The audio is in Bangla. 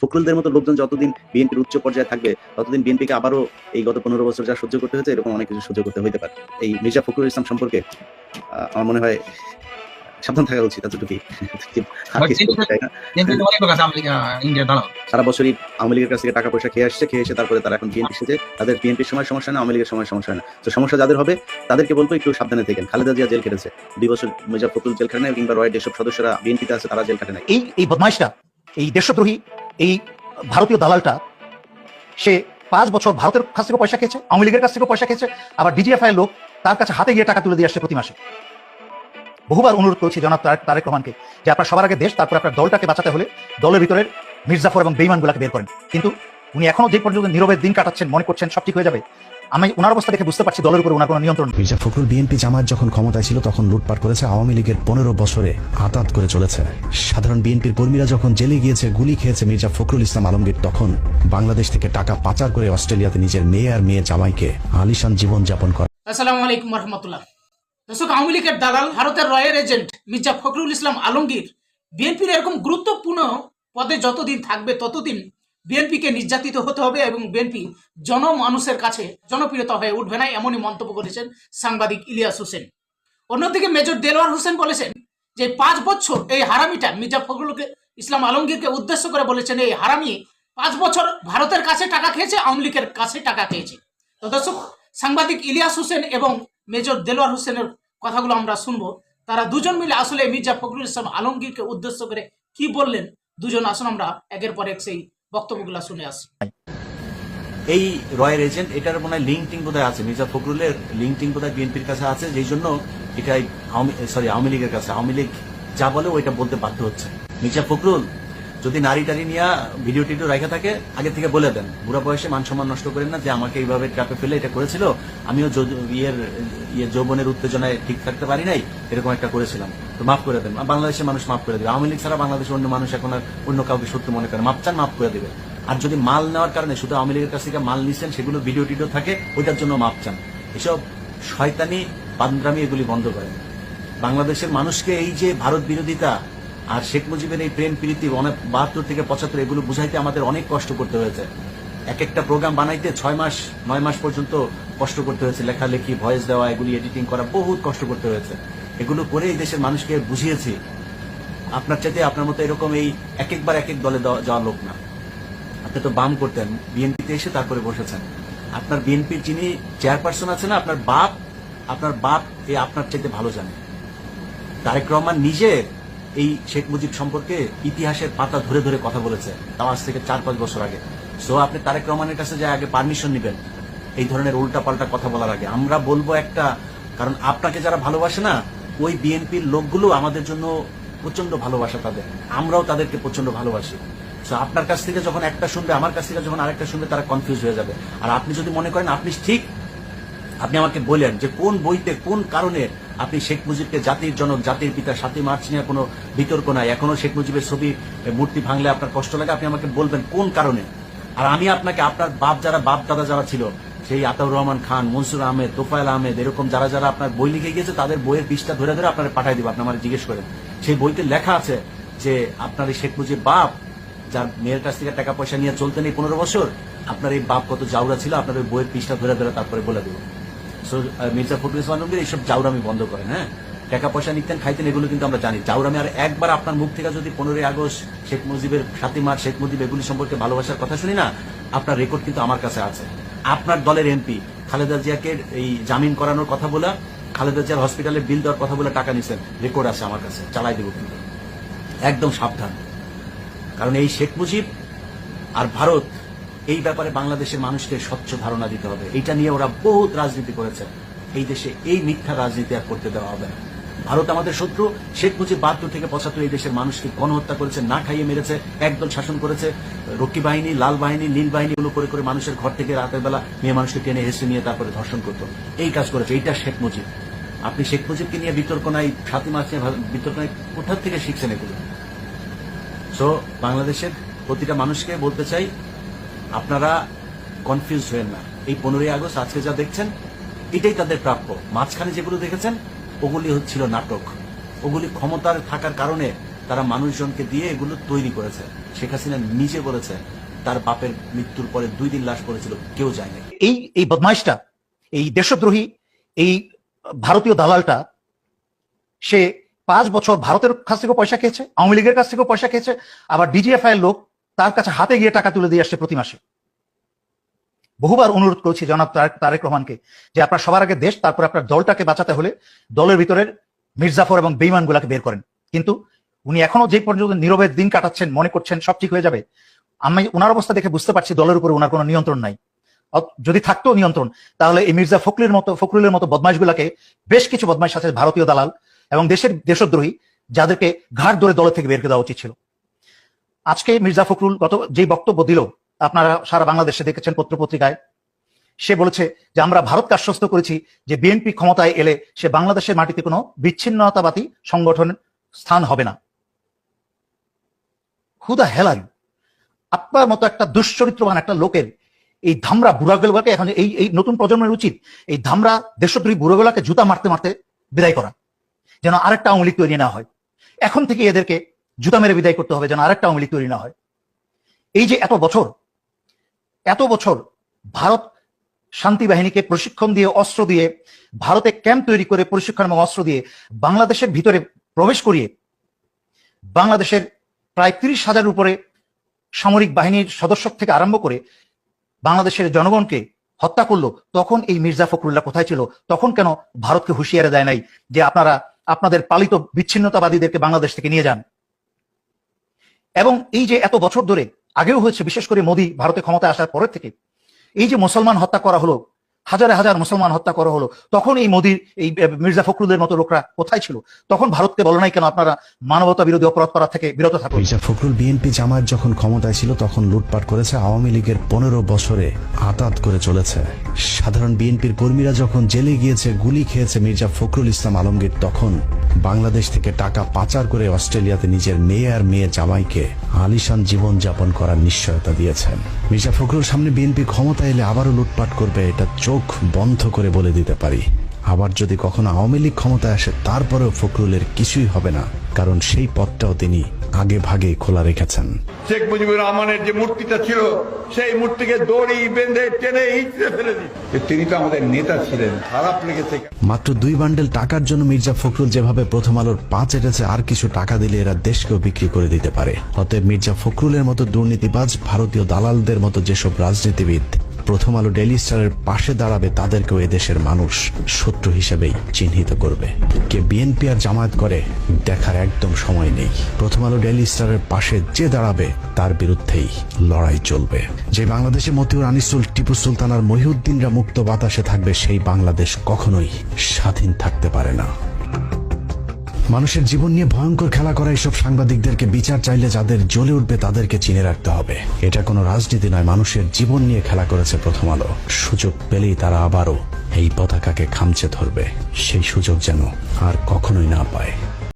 ফখরুলদের মতো লোকজন যতদিন বিএনপির উচ্চ পর্যায়ে থাকবে ততদিন বিএনপিকে আবারও এই গত পনেরো বছর যা সহ্য করতে হয়েছে এরকম অনেক কিছু সহ্য করতে হইতে পারে। এই মির্জা ফখরুল ইসলাম সম্পর্কে আমার মনে হয় সাবধান থাকা উচিত এতটুকুই। সারা বছরই আওয়ামী লীগের কাছ থেকে টাকা পয়সা খেয়ে আসছে খেয়ে এসে তারপরে তারা এখন বিএনপি এসেছে তাদের বিএনপির সময় সমস্যা না আওয়ামী লীগের সময় সমস্যা হয় না। তো সমস্যা যাদের হবে তাদেরকে বলব একটু সাবধানে থাকেন। খালেদা জিয়া জেল কেটেছে দুই বছর মির্জা ফখরুল জেল খাটে নাই কিংবা রয়ের যেসব সদস্যরা বিএনপিতে আছে তারা জেল খাটে নাই। এই এই বদমাইশটা এই দেশদ্রোহী এই ভারতীয় দালালটা, সে পাঁচ বছর ভারতের কাছ থেকে পয়সা খেয়েছে, আওয়ামী লীগের কাছ থেকে পয়সা খেয়েছে, আবার ডিজিএফআই লোক তার কাছে হাতে গিয়ে টাকা তুলে দিয়ে আসছে প্রতি মাসে। বহুবার অনুরোধ করেছি জনাব তারেক তারেক রহমানকে যে আপনার সবার আগে দেশ, তারপর আপনার দলটাকে বাঁচাতে হলে দলের ভিতরের মির্জাফর এবং বেইমানগুলাকে বের করেন। কিন্তু উনি এখনও যে পর্যন্ত নীরবের দিন কাটাচ্ছেন মনে করছেন সব ঠিক হয়ে যাবে। আমি ওনার অবস্থা দেখে বুঝতে পারছি দলের উপর ওনার কোনো নিয়ন্ত্রণ মির্জা ফখরুল বিএনপি জামাত যখন ক্ষমতায় ছিল তখন লুটপাট করেছে আওয়ামী লীগের পনেরো বছরে আতাত করে চলেছে। সাধারণ বিএনপির কর্মীরা যখন জেলে গিয়েছে গুলি খেয়েছে মির্জা ফখরুল ইসলাম আলমগীর তখন বাংলাদেশ থেকে টাকা পাচার করে অস্ট্রেলিয়াতে নিজের মেয়ে আর মেয়ে জামাইকে আলিশান জীবন যাপন করে। আসসালামু আলাইকুম রহমতুল্লাহ দর্শক আওয়ামী লীগের দালাল ভারতের রয়ের এজেন্ট মির্জা ফখরুল ইসলাম আলমগীর বিএনপির এরকম গুরুত্বপূর্ণ পদে যতদিন থাকবে ততদিন বিএনপিকে নির্যাতিত হতে হবে এবং বিএনপি জনমানুষের কাছে জনপ্রিয়তা হয়ে উঠবে না এমনই মন্তব্য করেছেন সাংবাদিক ইলিয়াস হোসেন। অন্যদিকে মেজর দেলোয়ার হোসেন বলেছেন যে পাঁচ বছর এই হারামিটা মির্জা ফখরুলকে ইসলাম আলমগীরকে উদ্দেশ্য করে বলেছেন, এই হারামি পাঁচ বছর ভারতের কাছে টাকা খেয়েছে, আওয়ামী লীগের কাছে টাকা খেয়েছে। তো দর্শক, সাংবাদিক ইলিয়াস হোসেন এবং মেজর দেলোয়ার হোসেনের কথাগুলো আমরা শুনব। তারা দুজন মিলে আসলে মির্জা ফখরুল ইসলাম আলমগীরকে উদ্দেশ্য করে কি বললেন, দুজন আসুন আমরা একের পর এক সেই বক্তব্যগুলো শুনে আসি। এই রয়্যাল এজেন্ট, এটার মনে হয় লিঙ্ক টিং বোধহয় আছে, মির্জা ফখরুলের লিঙ্ক টিং বোধহয় বিএনপির কাছে আছে, যেই জন্য এটাই সরি, আওয়ামী লীগের কাছে, আওয়ামী লীগ যা বলে ওইটা বলতে বাধ্য হচ্ছে। মির্জা ফখরুল, যদি নারী টারি নিয়ে ভিডিও টিডিও রেখে থাকে, আগে থেকে বলে দেন। বুড়া বয়সে মান সম্মান নষ্ট করেন না যে আমাকে এইভাবে ট্রাপে ফেলে এটা করেছিল আমিও ইয়ের ইয়ে যৌবনের উত্তেজনায় ঠিক থাকতে পারি নাই, এরকম একটা করেছিলাম। তো মাফ করে দেন, বাংলাদেশের মানুষ মাফ করে দেবে। আওয়ামী লীগ ছাড়া বাংলাদেশের অন্য মানুষ এখন আর অন্য কাউকে সত্য মনে করে মাপ চান, মাফ করে দেবে। আর যদি মাল নেওয়ার কারণে শুধু আওয়ামী লীগের কাছ থেকে মাল নিচ্ছেন সেগুলো ভিডিও টিডিও থাকে, ওইটার জন্য মাপ চান। এসব শয়তানি পান্দ্রামি এগুলি বন্ধ করেন। বাংলাদেশের মানুষকে এই যে ভারত বিরোধিতা আর শেখ মুজিবের এই প্রেম প্রীতি, অনেক বাহাত্তর থেকে পঁচাত্তর, এগুলো বুঝাইতে আমাদের অনেক কষ্ট করতে হয়েছে। এক একটা প্রোগ্রাম বানাইতে ছয় মাস, নয় মাস পর্যন্ত কষ্ট করতে হয়েছে, লেখালেখি ভয়েস দেওয়া, এগুলি এডিটিং করা, বহুত কষ্ট করতে হয়েছে। এগুলো করে এই দেশের মানুষকে বুঝিয়েছি, আপনার চাইতে আপনার মতো এরকম এই এক একবার এক এক দলে যাওয়া লোক না। আপনি তো বাম করতেন, বিএনপিতে এসে তারপরে বসেছেন। আপনার বিএনপির যিনি চেয়ারপারসন আছে না, আপনার বাপ আপনার বাপ এই আপনার চাইতে ভালো জানে। তারেক রহমান নিজে এই শেখ মুজিব সম্পর্কে ইতিহাসের পাতা ধরে ধরে কথা বলেছে, তাও আজ থেকে চার পাঁচ বছর আগে। সো আপনি তারেক রহমানের কাছে যে আগে পারমিশন নেবেন এই ধরনের উল্টাপাল্টা কথা বলার আগে আমরা বলব একটা কারণ আপনাকে যারা ভালোবাসে না ওই বিএনপির লোকগুলো আমাদের জন্য প্রচণ্ড ভালোবাসা তাদের। আমরাও তাদেরকে প্রচণ্ড ভালোবাসি। So, আপনার কাছ থেকে যখন একটা শুনবে আমার কাছ থেকে যখন আরেকটা শুনবে তারা কনফিউজ হয়ে যাবে। আর আপনি যদি মনে করেন আপনি ঠিক আপনি আমাকে বললেন যে কোন বইতে কোন কারণে আপনি শেখ মুজিবকে জাতির জনক জাতির পিতা সাতই মার্চ নিয়ে কোনো বিতর্ক নাই এখনও শেখ মুজিবের ছবি মূর্তি ভাঙলে আপনার কষ্ট লাগে আপনি আমাকে বলবেন কোন কারণে? আর আমি আপনাকে আপনার বাপ যারা বাপ দাদা যারা ছিল সেই আতাউর রহমান খান, মনসুর আহমেদ, তোফায়েল আহমেদ, এরকম যারা যারা আপনার বই লিখে গিয়েছে, তাদের বইয়ের পৃষ্ঠা ধরে ধরে আপনার পাঠাই দিব, আপনি আমার জিজ্ঞেস করেন। সেই বইতে লেখা আছে যে, আপনার এই শেখ মুজিব বাপ, যার মেয়ের কাছ থেকে টাকা পয়সা নিয়ে চলতেন এই পনেরো বছর, আপনার এই বাপ কত জাউরা ছিল, আপনার ওই বইয়ের পৃষ্ঠা ধরে ধরে তারপরে বলে দেবো। সো মির্জা ফখরুল ইসলাম আলমগীর এইসব জাউরামি বন্ধ করেন হ্যাঁ? টাকা পয়সা নিতেন, খাইতেন, এগুলো কিন্তু আমরা জানি। জাউরামি আর একবার আপনার মুখ থেকে যদি পনেরোই আগস্ট শেখ মুজিবের সাতই মার্চ শেখ মুজিব এগুলি সম্পর্কে ভালোবাসার কথা শুনি না, আপনার রেকর্ড কিন্তু আমার কাছে আছে। আপনার দলের এমপি, খালেদা জিয়াকে এই জামিন করানোর কথা বলে, খালেদা জিয়ার হসপিটালে বিল দেওয়ার কথা বলে টাকা নিছেন রেকর্ড আছে আমার কাছে, চালাই দেবো কিন্তু। একদম সাবধান। কারণ এই শেখ মুজিব আর ভারত, এই ব্যাপারে বাংলাদেশের মানুষকে স্বচ্ছ ধারণা দিতে হবে। এটা নিয়ে ওরা বহুত রাজনীতি করেছে। এই দেশে এই মিথ্যা রাজনীতি আর করতে দেওয়া হবে না। ভারত আমাদের শত্রু। শেখ মুজিব বাহাত্তর থেকে পঁচাত্তর এই দেশের মানুষকে গণহত্যা করেছে, না খাইয়ে মেরেছে, একদল শাসন করেছে। রক্ষী বাহিনী, লাল বাহিনী, নীল বাহিনী গুলো করে করে মানুষের ঘর থেকে রাতের বেলা মেয়ে মানুষকে টেনে হেসে নিয়ে তারপরে ধর্ষণ করতো। এই কাজ করেছে, এইটা শেখ মুজিব। আপনি শেখ মুজিবকে নিয়ে বিতর্ক নাই সাতই মাস নিয়ে বিতর্ক নাই কোথা থেকে শিখছেন এগুলো? সো বাংলাদেশের প্রতিটা মানুষকে বলতে চাই, আপনারা কনফিউজ হয়েন না। এই পনেরোই আগস্ট আজকে যা দেখছেন, এটাই তাদের প্রাপ্য। মাঝখানে যেগুলো দেখেছেন ওগুলি হচ্ছিল নাটক। ওগুলি ক্ষমতার থাকার কারণে তারা মানুষজনকে দিয়ে এগুলো তৈরি করেছে। শেখ হাসিনা নিজে বলেছে, তার বাপের মৃত্যুর পরে দুই দিন লাশ পড়েছিল, কেউ যায়নি এই এই বদমাইশটা, এই দেশদ্রোহী, এই ভারতীয় দালালটা, সে পাঁচ বছর ভারতের কাছ থেকে পয়সা খেয়েছে, আওয়ামী লীগের কাছ থেকেও পয়সা খেয়েছে, আবার ডিজিএফআই লোক তার কাছে হাতে গিয়ে টাকা তুলে দিয়ে আসছে প্রতি মাসে। বহুবার অনুরোধ করেছি জনাব তারেক রহমানকে যে আপনার সবার আগে দেশ, তারপর আপনার দলটাকে বাঁচাতে হলে দলের ভিতরের মির্জাফর এবং বেইমান গুলাকে বের করেন। কিন্তু উনি এখনও যে পর্যন্ত নীরবে দিন কাটাচ্ছেন, মনে করছেন, সব ঠিক হয়ে যাবে, আমি ওনার অবস্থা দেখে বুঝতে পারছি দলের উপরে ওনার কোনো নিয়ন্ত্রণ নাই। যদি থাকতো নিয়ন্ত্রণ, তাহলে এই মির্জা ফখরুলের মতো ফখরুলের মতো বদমাইশগুলাকে বেশ কিছু বদমাইশ আছে ভারতীয় দালাল এবং দেশের দেশদ্রোহী, যাদেরকে ঘাট ধরে দলের থেকে বের করে দেওয়া উচিত ছিল। আজকে মির্জা ফখরুল গত যে বক্তব্য দিল আপনারা সারা বাংলাদেশে দেখেছেন পত্রপত্রিকায়। সে বলেছে যে, আমরা ভারতকে আশ্বস্ত করেছি যে বিএনপি ক্ষমতায় এলে সে বাংলাদেশের মাটিতে কোনো বিচ্ছিন্নতাবাদী সংগঠন স্থান হবে না। হুদা হেলার আপনার মতো একটা দুশ্চরিত্রবান একটা লোকের এই ধামরা বুড়াগুলোকে এখন এই এই নতুন প্রজন্মের উচিত এই ধামরা দেশদ্রোহী বুড়োগুলাকে জুতা মারতে মারতে বিদায় করা, যেন আরেকটা আওয়ামী তৈরি না হয়। এখন থেকে এদেরকে জুতা মেরে বিদায় করতে হবে যেন আরেকটা আওয়ামী তৈরি না হয়। এই যে এত বছর এত বছর ভারত শান্তি বাহিনীকে প্রশিক্ষণ দিয়ে, অস্ত্র দিয়ে, ভারতে ক্যাম্প তৈরি করে প্রশিক্ষণ এবং অস্ত্র দিয়ে বাংলাদেশের ভিতরে প্রবেশ করিয়ে বাংলাদেশের প্রায় তিরিশ হাজার উপরে সামরিক বাহিনীর সদস্য থেকে আরম্ভ করে বাংলাদেশের জনগণকে হত্যা করল, তখন এই মির্জা ফখরুল্লাহ কোথায় ছিল? তখন কেন ভারতকে হুঁশিয়ারে দেয় নাই যে আপনারা, আপনাদের পালিত বিচ্ছিন্নতাবাদীদেরকে বাংলাদেশ থেকে নিয়ে যান? এবং এই যে এত বছর ধরে আগেও হয়েছে, বিশেষ করে মোদী ভারতে ক্ষমতায় আসার পরের থেকে এই যে মুসলমান হত্যা করা হলো, হাজারে হাজার মুসলমান হত্যা করা হলো, তখন এই মোদীর এই মির্জা ফখরুলের মতো লোকরা কোথায় ছিল? তখন ভারতকে বলো নাই কেন আপনারা মানবতা বিরোধী অপরাধ করা থেকে বিরত থাকুন? মির্জা ফখরুল বিএনপি জামায়াত যখন ক্ষমতায় ছিল, তখন লুটপাট করেছে, আওয়ামী লীগের পনেরো বছরে আতাত করে চলেছে। সাধারণ বিএনপির কর্মীরা যখন জেলে গিয়েছে, গুলি খেয়েছে মির্জা ফখরুল ইসলাম আলমগীর, তখন বাংলাদেশ থেকে টাকা পাচার করে অস্ট্রেলিয়াতে নিজের মেয়ে আর মেয়ে জামাইকে আলিশান জীবন যাপন করার নিশ্চয়তা দিয়েছেন। মির্জা ফখরুল সামনে বিএনপি ক্ষমতা এলে আবারও লুটপাট করবে এটা চোখ বন্ধ করে বলে দিতে পারি। আবার যদি কখনো আওয়ামী লীগ ক্ষমতায় আসে, তারপরেও ফখরুলের কিছুই হবে না, কারণ সেই পথটাও তিনি আগে ভাগে খোলা রেখেছেন। শেখ মুজিবুর রহমানের যে মূর্তিটা ছিল সেই মূর্তিকে দড়ি বেঁধে টেনে ইঁচড়ে ফেলে দিই তিনি তো আমাদের নেতা ছিলেন খারাপ লেগেছে। মাত্র দুই বান্ডেল টাকার জন্য মির্জা ফখরুল যেভাবে প্রথম আলোর পা চেটেছে আর কিছু টাকা দিলে এরা দেশকেও বিক্রি করে দিতে পারে। অতএব মির্জা ফখরুলের মতো দুর্নীতিবাজ ভারতীয় দালালদের মতো যেসব রাজনীতিবিদ প্রথম আলো ডেলি স্টারের পাশে দাঁড়াবে তাদেরকেও এদেশের মানুষ শত্রু হিসেবেই চিহ্নিত করবে। কে বিএনপি আর জামায়াত করে, দেখার একদম সময় নেই। প্রথম আলো ডেলি স্টারের পাশে যে দাঁড়াবে, তার বিরুদ্ধেই লড়াই চলবে। যে বাংলাদেশে মতিউর আনিসুল, টিপু সুলতান আর মহিউদ্দিনরা মুক্ত বাতাসে থাকবে, সেই বাংলাদেশ কখনোই স্বাধীন থাকতে পারে না। মানুষের জীবন নিয়ে ভয়ঙ্কর খেলা করা এইসব সাংবাদিকদেরকে বিচার চাইলে যাদের জ্বলে উঠবে তাদেরকে চিনে রাখতে হবে। এটা কোনো রাজনীতি নয়, মানুষের জীবন নিয়ে খেলা করেছে প্রথম আলো। সুযোগ পেলেই তারা আবারও এই পতাকাকে খামচে ধরবে। সেই সুযোগ যেন আর কখনোই না পায়।